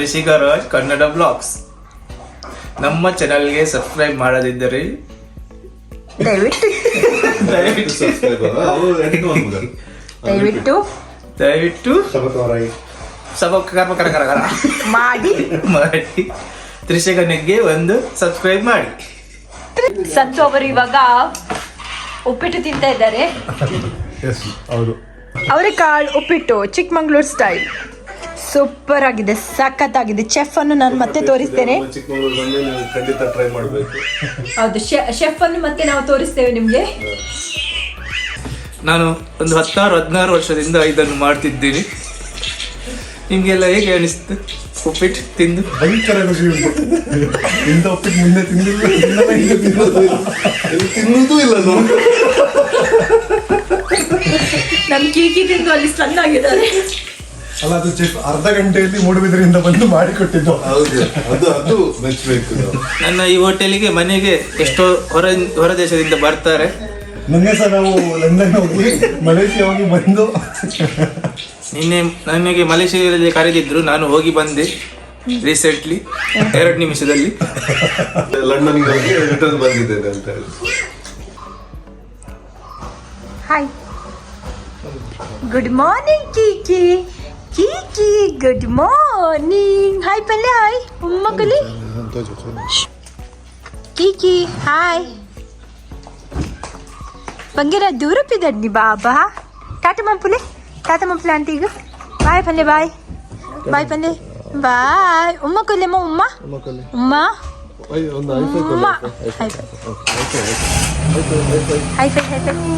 To Kannada blogs. ನಮ್ಮ ಚಾನಲ್ಗೆ subscribe ಮಾಡದಿದ್ದರೆ ದಯವಿಟ್ಟು. ದಯವಿಟ್ಟು ಸಬ್ಸ್ಕ್ರೈಬರ್ ಅವರು ಎಡಿಟ್ ಮಾಡ್ಬೋದು ದಯವಿಟ್ಟು. ದಯವಿಟ್ಟು ಸಬ ಕರ್ಮ ಕರ ಕರ ಕರ ಮಾಡಿ. ಮಾಡಿ. ತ್ರಿಷಿಕನಿಗೆ ಒಂದು ಸಬ್ಸ್ಕ್ರೈಬ್ ಮಾಡಿ. ಸಂತು ಅವರು ಇವಾಗ ಉಪ್ಪಿಟ್ಟು ತಿಂತಾ ಇದ್ದಾರೆ. ಎಸ್ ಕಾಳು ಅವರೆಕಾಳು ಉಪ್ಪಿಟ್ಟು ಚಿಕ್ಕಮಂಗ್ಳೂರು ಸ್ಟೈಲ್ ಸೂಪರ್ ಆಗಿದೆ ಸಖತ್ತಾಗಿದೆ. ಚೆಫ್ ಅನ್ನು ನಾನು ಮತ್ತೆ ತೋರಿಸ್ತೇನೆ. ಚಿಕ್ಕಮಗಳೂರು ಬಂದು ನೀವು ಖಂಡಿತ ಟ್ರೈ ಮಾಡಬೇಕು. ಹೌದು ಶೆಫ್ ಅನ್ನು ಮತ್ತೆ ನಾವು ತೋರಿಸ್ತೇವೆ ನಿಮಗೆ. ನಾನು ಒಂದು ಹತ್ತಾರು ಹದಿನಾರು ವರ್ಷದಿಂದ ಇದನ್ನು ಮಾಡ್ತಿದ್ದೀನಿ. ನಿಮಗೆಲ್ಲ ಹೇಗೆ ಅನಿಸ್ತು? ಉಪ್ಪಿಟ್ಟು ತಿಂದು? ಭಯಂಕರ ಖುಷಿ ಉಂಟು. ಇಂಥ ಒಪ್ಪಿಟ್ಟು ಮುಂದೆ ತಿಂದಿಲ್ಲ ತಿನ್ನಲ್ಲ, ಹಿಂದೆ ತಿನ್ನೋದು ಇಲ್ಲ. ಇಲ್ಲಿ ತಿನ್ನುವುದೂ ಇಲ್ಲ ನಾವು ನಮ್ ಕೀಕಿ ತಿಂದು ಅಲ್ಲಿ ಸಣ್ಣ ಆಗಿದ್ದಾರೆ ಅಲ್ಲ ಅದು ಚೆಕ್ ಅರ್ಧ ಗಂಟೆಯಲ್ಲಿ ಮೂಡುಬಿದ್ರಿಂದ ಬಂದು ಮಾಡಿಕೊಟ್ಟಿದ್ದು ಹೌದು ಅದು ಅದು ಮೆಚ್ಚಬೇಕು ನನ್ನ ಈ ಹೋಟೆಲಿಗೆ ಮನೆಗೆ ಎಷ್ಟೋ ಹೊರ ಹೊರ ದೇಶದಿಂದ ಬರ್ತಾರೆ. ಮೊನ್ನೆ ಸಹ ನಾವು ಲಂಡನ್ ಹೋಗಿ ಮಲೇಷಿಯಾ ಹೋಗಿ ಬಂದು. ನಿನ್ನೆ ನನಗೆ ಮಲೇಷಿಯಾದಲ್ಲಿ ಕರೆದಿದ್ರು ನಾನು ಹೋಗಿ ಬಂದೆ ರೀಸೆಂಟ್ಲಿ ಎರಡು ನಿಮಿಷದಲ್ಲಿ. ಲಂಡನ್ಗೆ ಹೋಗಿ ರಿಟರ್ನ್ ಬಂದಿದ್ದೇನೆ ಅಂತ ಹೇಳಿ. Hi good morning Kiki Kiki good morning hi ಪಲ್ಲೆ ಹಾಯ್ ಉಮ್ಮಕಲಿ ಕೀಕಿ ಹಾಯ್ ಬಂಗಿರ ದೂರಪ್ಪಿದ್ದಿ ಬಾಬಾ ಟಾಟ ಮಂಪುಲೆ ಟಾಟ ಮಂಪುಲೆ ಆಂಟಿಗ ಬಾಯ್ ಪಲ್ಲೆ ಬಾಯ್ ಬಾಯ್ ಪಲ್ಲೆ ಬಾಯ್ ಉಮ್ಮ ಕೊಲ್ಲೆಮ್ಮ ಉಮ್ಮ ಉಮ್ಮ ಒಂದು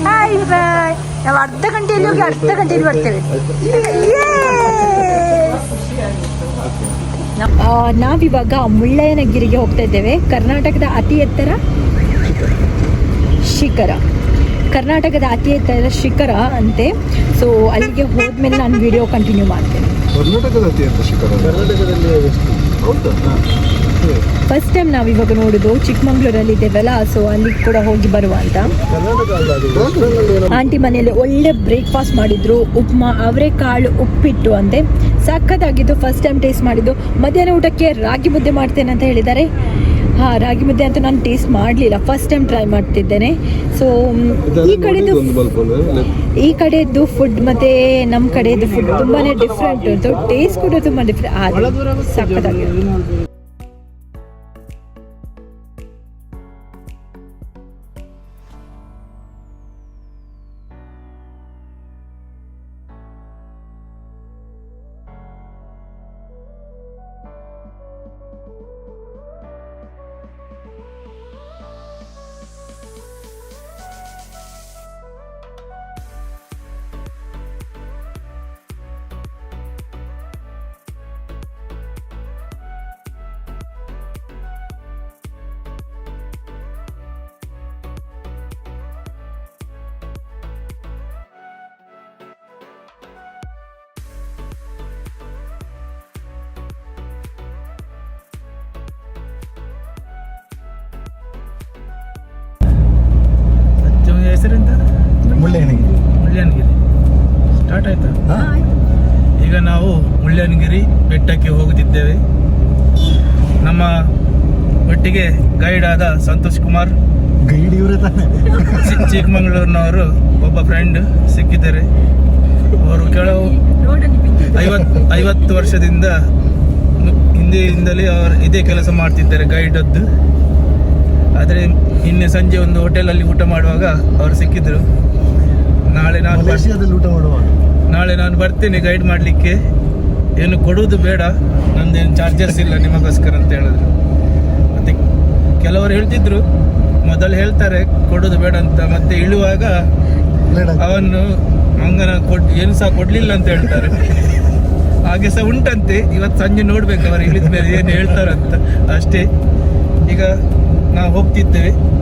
ಹಾಯ್ ಬಾಯ್ ನಾವು ಅರ್ಧ ಗಂಟೆಯಲ್ಲಿ ಹೋಗಿ ಅರ್ಧ ಗಂಟೆಯಲ್ಲಿ ಬರ್ತೇವೆ. ಆ, ನಾವಿವಾಗ ಮುಳ್ಳಯ್ಯನಗಿರಿಗೆ ಹೋಗ್ತಾ ಇದ್ದೇವೆ. ಕರ್ನಾಟಕದ ಅತಿ ಎತ್ತರ ಶಿಖರ. ಕರ್ನಾಟಕದ ಅತಿ ಎತ್ತರ ಶಿಖರ ಅಂತೆ. ಸೊ ಅಲ್ಲಿಗೆ ಹೋದ್ಮೇಲೆ ನಾನು ವಿಡಿಯೋ ಕಂಟಿನ್ಯೂ ಮಾಡ್ತೇನೆ. ಕರ್ನಾಟಕದ ಅತಿ ಎತ್ತರ ಶಿಖರ ಕರ್ನಾಟಕದಲ್ಲಿ ಫಸ್ಟ್ ಟೈಮ್ ನಾವು ಇವಾಗ ನೋಡುದು ಚಿಕ್ಕಮಂಗ್ಳೂರಲ್ಲಿ ಇದ್ದೇವಲ್ಲ ಸೊ ಅಲ್ಲಿ ಕೂಡ ಹೋಗಿ ಬರುವ ಅಂತ. ಆಂಟಿ ಮನೆಯಲ್ಲಿ ಒಳ್ಳೆ ಬ್ರೇಕ್ಫಾಸ್ಟ್ ಮಾಡಿದ್ರು ಉಪ್ಮಾ ಅವರೆಕಾಳು ಉಪ್ಪಿಟ್ಟು ಅಂತೆ. ಸಖತ್ತಾಗಿದ್ದು ಫಸ್ಟ್ ಟೈಮ್ ಟೇಸ್ಟ್ ಮಾಡಿದ್ದು. ಮಧ್ಯಾಹ್ನ ಊಟಕ್ಕೆ ರಾಗಿ ಮುದ್ದೆ ಮಾಡ್ತೇನೆ ಅಂತ ಹೇಳಿದ್ದಾರೆ. ಹಾ ರಾಗಿ ಮುದ್ದೆ ಅಂತ ನಾನು ಟೇಸ್ಟ್ ಮಾಡಲಿಲ್ಲ. ಫಸ್ಟ್ ಟೈಮ್ ಟ್ರೈ ಮಾಡ್ತಿದ್ದೇನೆ. ಸೊ ಈ ಕಡೆದು ಈ ಕಡೆದು ಫುಡ್ ಮತ್ತೆ ನಮ್ಮ ಕಡೆದು ಫುಡ್ ತುಂಬಾನೇ ಡಿಫ್ರೆಂಟ್ ಉಂಟು. ಟೇಸ್ಟ್ ಕೂಡ ತುಂಬಾ ಡಿಫ್ರೆಂಟ್ ಸಖತ್ತಾಗಿದೆ. ಹೆಸರೆಂತ ಮುಳ್ಳಯ್ಯನಗಿರಿ. ಮುಳ್ಳಯ್ಯನಗಿರಿ. ಸ್ಟಾರ್ಟ್ ಆಯ್ತಾ? ಈಗ ನಾವು ಮುಳ್ಳಯ್ಯನಗಿರಿ ಬೆಟ್ಟಕ್ಕೆ ಹೋಗುತ್ತಿದ್ದೇವೆ. ನಮ್ಮ ಒಟ್ಟಿಗೆ ಗೈಡ್ ಆದ ಸಂತೋಷ್ ಕುಮಾರ್. ಗೈಡ್ ಇವರೇ ತಾನೆ ಚಿಕ್ಕಮಗಳೂರಿನವರು ಒಬ್ಬ ಫ್ರೆಂಡ್ ಸಿಕ್ಕಿದ್ದಾರೆ. ಅವರು ಕೆಲವು ಐವತ್ತು ಐವತ್ತು ವರ್ಷದಿಂದ ಹಿಂದೆಯಿಂದಲೇ ಅವರು ಇದೇ ಕೆಲಸ ಮಾಡ್ತಿದ್ದಾರೆ ಗೈಡದ್ದು. ಆದರೆ ನಿನ್ನೆ ಸಂಜೆ ಒಂದು ಹೋಟೆಲಲ್ಲಿ ಊಟ ಮಾಡುವಾಗ ಅವರು ಸಿಕ್ಕಿದ್ರು. ನಾಳೆ ನಾನು ಊಟ ಮಾಡುವಾಗ? ನಾಳೆ ನಾನು ಬರ್ತೇನೆ ಗೈಡ್ ಮಾಡಲಿಕ್ಕೆ. ಏನು ಕೊಡುವುದು ಬೇಡ ನಂದೇನು ಚಾರ್ಜಸ್ ಇಲ್ಲ ನಿಮಗೋಸ್ಕರ ಅಂತ ಹೇಳಿದ್ರು. ಮತ್ತು ಕೆಲವರು ಹೇಳ್ತಿದ್ರು ಮೊದಲು ಹೇಳ್ತಾರೆ ಕೊಡೋದು ಬೇಡ ಅಂತ. ಮತ್ತೆ ಇಳುವಾಗ ಅವನು ಅಂಗನ ಕೊಡ್ ಏನು ಸಹ ಕೊಡ್ಲಿಲ್ಲ ಅಂತ ಹೇಳ್ತಾರೆ. ಹಾಗೆ ಸಹ ಉಂಟಂತೆ. ಇವತ್ತು ಸಂಜೆ ನೋಡ್ಬೇಕು ಅವರು ಇಳಿದ ಮೇಲೆ ಏನು ಹೇಳ್ತಾರಂತ. ಅಷ್ಟೇ. ಈಗ ನಾವು ಹೋಗ್ತಿದ್ದೇವೆ.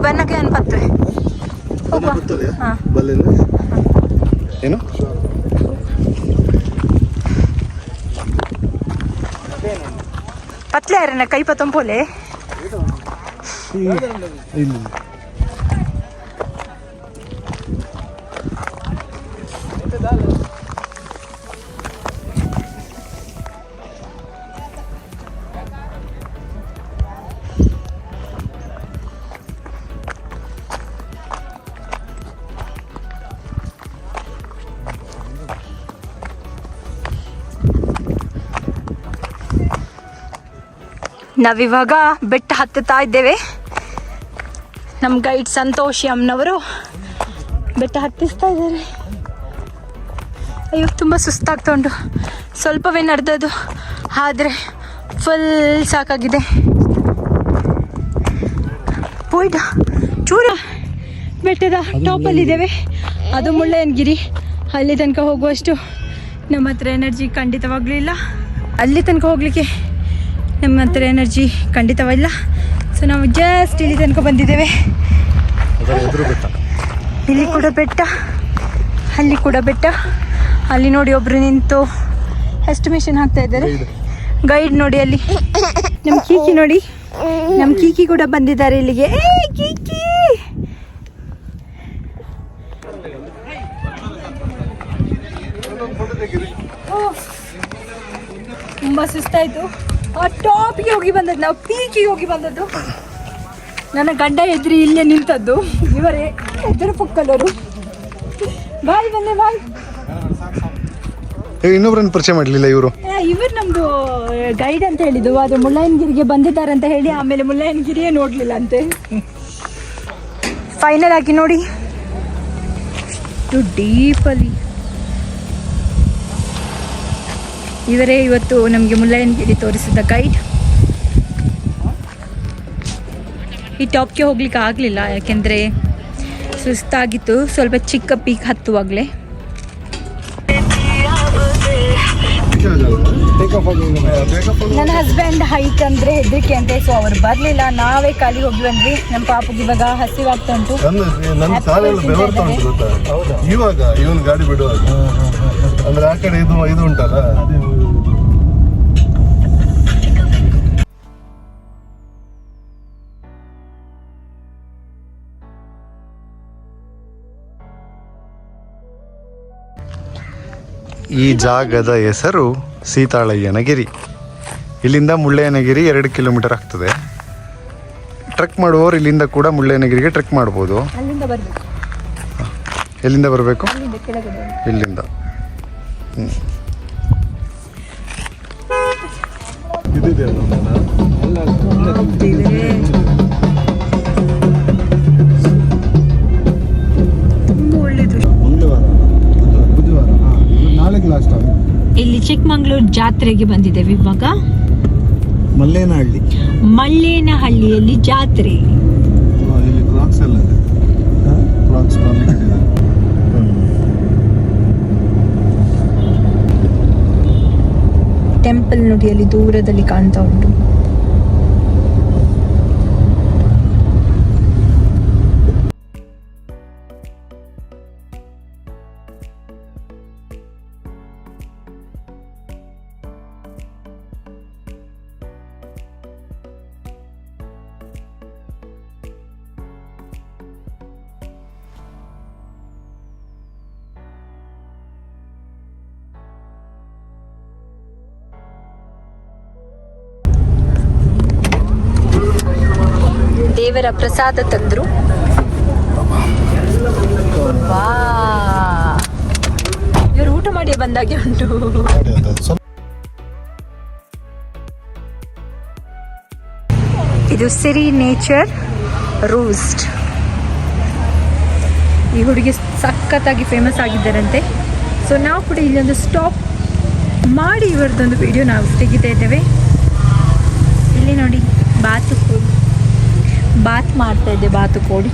ಬನ್ನಕ್ಕೆ ಅನ್ಪತ್ರೆ ಹೋಗುವ ಹಾ. ಬಲ್ಲೆಲ್ಲ ಏನು ಪತ್ಲೆ ಯಾರನ್ನ ಕೈ ಪತ್ತಂಪೋಲೆ ಇಲ್ಲ ನಾವಿವಾಗ ಬೆಟ್ಟ ಹತ್ತುತ್ತಾ ಇದ್ದೇವೆ. ನಮ್ಮ ಗೈಡ್ ಸಂತೋಷ್ ಅಮ್ಮನವರು ಬೆಟ್ಟ ಹತ್ತಿಸ್ತಾ ಇದ್ದಾರೆ. ಅಯ್ಯೋ, ತುಂಬ ಸುಸ್ತಾಗ್ತಾ ಉಂಟು ಸ್ವಲ್ಪವೇ ನಡೆದದು ಆದರೆ ಫುಲ್ ಸಾಕಾಗಿದೆ. ಪೋಯ್ಟ ಚೂರ ಬೆಟ್ಟದ ಟಾಪಲ್ಲಿ ಇದ್ದೇವೆ. ಅದು ಮುಳ್ಳಯ್ಯನಗಿರಿ. ಅಲ್ಲಿ ತನಕ ಹೋಗುವಷ್ಟು ನಮ್ಮ ಹತ್ರ ಎನರ್ಜಿ ಖಂಡಿತವಾಗ್ಲೂ ಇಲ್ಲ. ಅಲ್ಲಿ ತನಕ ಹೋಗಲಿಕ್ಕೆ ನಮ್ಮ ಹತ್ರ ಎನರ್ಜಿ ಖಂಡಿತವಾಗಿಲ್ಲ ಸೊ ನಾವು ಜಸ್ಟ್ ಇಲ್ಲಿ ತನಕ ಬಂದಿದ್ದೇವೆ. ಇಲ್ಲಿ ಕೂಡ ಬೆಟ್ಟ ಅಲ್ಲಿ ಕೂಡ ಬೆಟ್ಟ. ಅಲ್ಲಿ ನೋಡಿ ಒಬ್ರು ನಿಂತು ಎಸ್ಟಿಮೇಷನ್ ಹಾಕ್ತಾ ಇದ್ದಾರೆ. ಗೈಡ್ ನೋಡಿ ಅಲ್ಲಿ. ನಮ್ಮ ಕೀಕಿ ನೋಡಿ. ನಮ್ಮ ಕೀಕಿ ಕೂಡ ಬಂದಿದ್ದಾರೆ ಇಲ್ಲಿಗೆ. ಕೀಕಿ! ತುಂಬಾ ಸುಸ್ತಾಯ್ತು. ಟಾಪಿಗೆ ಹೋಗಿ ಬಂದದ್ದು ನಾವು ಪೀಕಿಗೆ ಹೋಗಿ ಬಂದದ್ದು. ನನ್ನ ಗಂಡ ಎದುರು ಇಲ್ಲೇ ನಿಂತದ್ದು. ಇವರೇ ಎದುರು ಪುಕ್ಕಲ್ಲರು ಬಾಯ್ ಬಂದೆ ಬಾಯ್. ಇನ್ನೊಬ್ರನ್ನ ಪರಿಚಯ ಮಾಡಲಿಲ್ಲ ಇವರು? ಇವರು ನಮ್ದು ಗೈಡ್ ಅಂತ ಹೇಳಿದ್ದು ಅದು ಮುಳ್ಳಯ್ಯನಗಿರಿಗೆ ಬಂದಿದ್ದಾರೆ ಅಂತ ಹೇಳಿ ಆಮೇಲೆ ಮುಳ್ಳಯ್ಯನಗಿರಿಯೇ ನೋಡ್ಲಿಲ್ಲ ಅಂತೆ ಫೈನಲ್ ಆಗಿ ನೋಡಿ. ಟು ಡೀಪಲ್ಲಿ ಇವರೇ ಇವತ್ತು ನಮಗೆ ಮುಳ್ಳಯ್ಯನಗಿರಿ ತೋರಿಸಿದ ಗೈಡ್ ಈ ಟಾಪ್ಗೆ ಹೋಗ್ಲಿಕ್ಕೆ ಆಗಲಿಲ್ಲ, ಯಾಕೆಂದರೆ ಸುಸ್ತಾಗಿತ್ತು. ಸ್ವಲ್ಪ ಚಿಕ್ಕ ಪೀಕ್ ಹತ್ತುವಾಗಲೇ. ನನ್ನ ಹಸ್ಬೆಂಡ್ ಹೈಕ್ ಅಂದ್ರೆ ಹೆದರಿಕೆ ಅಂತೆ ಸೊ ಅವ್ರು ಬರ್ಲಿಲ್ಲ. ನಾವೇ ಖಾಲಿ ಹೋಗಿ ಬಂದ್ವಿ ನಮ್ಮ ಪಾಪಗೆ ಇವಾಗ ಹಸಿವಾಗ್ತಾ ಉಂಟು. ಇವಾಗ ಇವನ್ ಗಾಡಿ ಬಿಡುವಾಗ. ಅಂದ್ರೆ ಆ ಕಡೆ ಇದು ಇದು ಉಂಟಲ್ಲ? ಈ ಜಾಗದ ಹೆಸರು ಸೀತಾಳಯ್ಯನಗಿರಿ. ಇಲ್ಲಿಂದ ಮುಳ್ಳಯ್ಯನಗಿರಿ ಎರಡು ಕಿಲೋಮೀಟರ್ ಆಗ್ತದೆ. ಟ್ರೆಕ್ ಮಾಡುವವರು ಇಲ್ಲಿಂದ ಕೂಡ ಮುಳ್ಳಯ್ಯನಗಿರಿಗೆ ಟ್ರೆಕ್ ಮಾಡ್ಬೋದು. ಅಲ್ಲಿಂದ ಬರ್ಬೇಕು. ಎಲ್ಲಿಂದ ಬರಬೇಕು? ಇಲ್ಲಿಂದ. ಹ್ಞೂ ಚಿಕ್ಕಮಂಗ್ಳೂರು ಜಾತ್ರೆಗೆ ಬಂದಿದ್ದೇವೆ ಇವಾಗ. ಮಲ್ಲೇನಹಳ್ಳಿ. ಮಲ್ಲೇನಹಳ್ಳಿಯಲ್ಲಿ ಜಾತ್ರೆ. ಟೆಂಪಲ್ ನುಡಿಯಲ್ಲಿ ಅಲ್ಲಿ ದೂರದಲ್ಲಿ ಕಾಣ್ತಾ ಉಂಟು. ದೇವರ ಪ್ರಸಾದ ತಂದ್ರು. ಇವರು ಊಟ ಮಾಡಿ ಬಂದಾಗೆ ಉಂಟು. ಇದು ಸಿರಿ ನೇಚರ್ ರೂಸ್ಟ್. ಈ ಹುಡುಗಿ ಸಖತ್ತಾಗಿ ಫೇಮಸ್ ಆಗಿದ್ದಾರಂತೆ. ಸೊ ನಾವು ಕೂಡ ಇಲ್ಲೊಂದು ಸ್ಟಾಪ್ ಮಾಡಿ ಇವರದೊಂದು ವಿಡಿಯೋ ನಾವು ತೆಗಿತಾ ಇದ್ದೇವೆ. ಇಲ್ಲಿ ನೋಡಿ ಬಾತು ಕೋಳಿ ಬಾತ್ ಮಾಡ್ತಾ ಇದ್ದೆ ಬಾತು ಕೋಳಿ